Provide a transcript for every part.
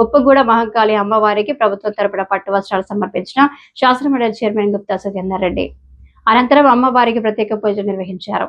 ఉప్పగూడ మహంకాళి అమ్మవారికి ప్రభుత్వం తరపున పట్టు వస్త్రాలు సమర్పించిన శాసనమండలి చైర్మన్ గుప్తా సుఖేందర్ రెడ్డి. అనంతరం అమ్మవారికి ప్రత్యేక పూజలు నిర్వహించారు.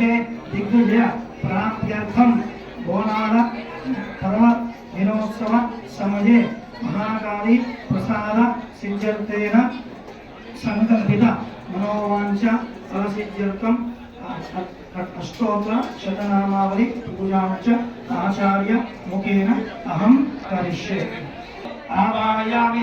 రాజముఖే దిగ్విజయ ప్రాప్త్యర్థం బోనాల పర్వ దినోత్సవ సమయే మహాకాళి ప్రసాద సిద్ధ్యర్థేన సంకల్పిత మనోవాంఛ ఫలసిద్ధ్యర్థం అష్టోత్తర శతనామావళి పూజాంచ ఆచార్య ముఖేన అహం కరిష్యే. ఆవాయామి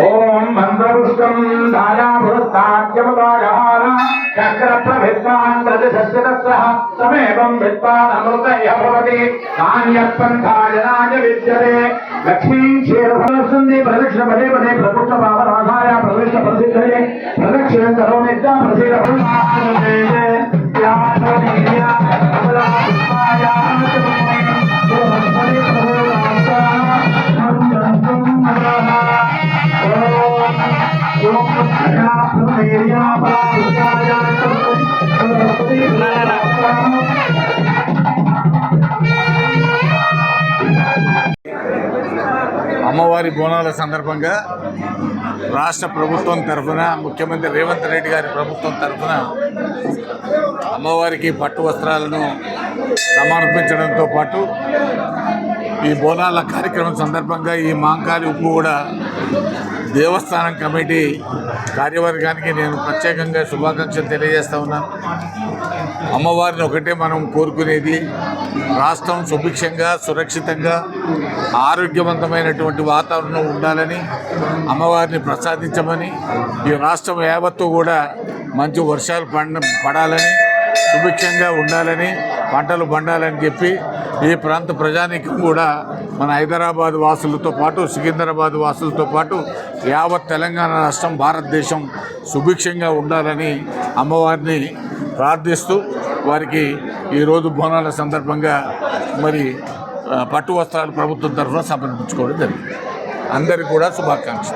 ఓం మంత్రపుష్పం ధారాభృత్తాద్యమదాయహార చక్రప్రభిద్వాన్ ప్రతిశస్యతస్య తమేవం విద్వాన్ భవతి. నాణ్యపంథాయనాయ విద్యతే. లక్ష్మీం క్షీరఫలస్తుంది ప్రదక్షిణ పదే పదే ప్రపుష్ట పావనాథాయ ప్రవిష్ట ప్రసిద్ధయే. ప్రదక్షిణం కరోమి ప్రసీద అమ్మవారి బోనాల సందర్భంగా రాష్ట్ర ప్రభుత్వం తరఫున ముఖ్యమంత్రి రేవంత్ రెడ్డి గారి ప్రభుత్వం తరఫున అమ్మవారికి పట్టు వస్త్రాలను సమర్పించడంతో పాటు ఈ బోనాల కార్యక్రమం సందర్భంగా ఈ మాంకాలి ఉప్పు కూడా దేవస్థానం కమిటీ కార్యవర్గానికి నేను ప్రత్యేకంగా శుభాకాంక్షలు తెలియజేస్తా ఉన్నాను. అమ్మవారిని ఒకటే మనం కోరుకునేది రాష్ట్రం సుభిక్షంగా సురక్షితంగా ఆరోగ్యవంతమైనటువంటి వాతావరణం ఉండాలని అమ్మవారిని ప్రసాదించమని ఈ రాష్ట్రం యావత్తు కూడా మంచి వర్షాలు పండ పడాలని సుభిక్షంగా ఉండాలని పంటలు పండాలని చెప్పి ఈ ప్రాంత ప్రజానీకం కూడా మన హైదరాబాద్ వాసులతో పాటు సికింద్రాబాద్ వాసులతో పాటు యావత్ తెలంగాణ రాష్ట్రం భారతదేశం సుభిక్షంగా ఉండాలని అమ్మవారిని ప్రార్థిస్తూ వారికి ఈరోజు బోనాల సందర్భంగా మరి పట్టు వస్త్రాలు ప్రభుత్వం తరఫున సమర్పించుకోవడం జరిగింది. అందరికీ కూడా శుభాకాంక్షలు.